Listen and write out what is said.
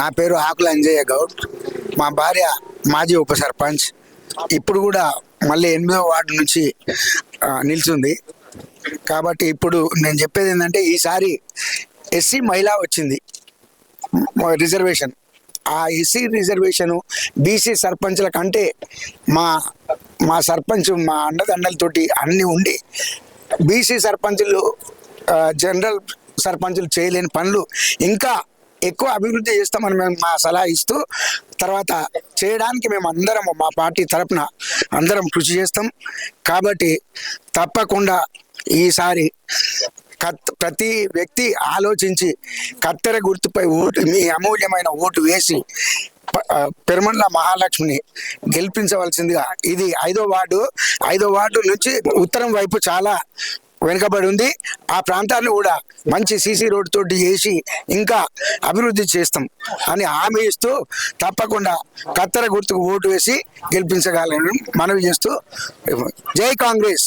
నా పేరు ఆకుల అంజయ్య గౌడ్. మా భార్య మాజీ ఉప సర్పంచ్. ఇప్పుడు కూడా మళ్ళీ ఎనిమిదో వార్డు నుంచి నిలిచింది. కాబట్టి ఇప్పుడు నేను చెప్పేది ఏంటంటే ఈసారి ఎస్సీ మహిళ వచ్చింది. రిజర్వేషన్. ఆ ఎస్సీ రిజర్వేషను బీసీ సర్పంచ్ల కంటే మా మా సర్పంచ్ మా అండదండలతోటి అన్నీ ఉండి బీసీ సర్పంచులు జనరల్ సర్పంచులు చేయలేని పనులు ఇంకా ఎక్కువ అభివృద్ధి చేస్తామని మేము మా సలహా ఇస్తూ తర్వాత చేయడానికి మేము అందరం మా పార్టీ తరపున అందరం కృషి చేస్తాం. కాబట్టి తప్పకుండా ఈసారి కత్ ప్రతి వ్యక్తి ఆలోచించి కత్తెర గుర్తుపై ఓటు మీ అమూల్యమైన ఓటు వేసి పెరుమండ్ల మహాలక్ష్మిని గెలిపించవలసిందిగా ఇది ఐదో వార్డు ఐదో వార్డు నుంచి ఉత్తరం వైపు చాలా వెనుకబడి ఉంది. ఆ ప్రాంతాన్ని కూడా మంచి సీసీ రోడ్ తోటి చేసి ఇంకా అభివృద్ధి చేస్తాం అని హామీ ఇస్తూ తప్పకుండా కత్తెర గుర్తుకు ఓటు వేసి గెలిపించగలను మనవి చేస్తూ జై కాంగ్రెస్.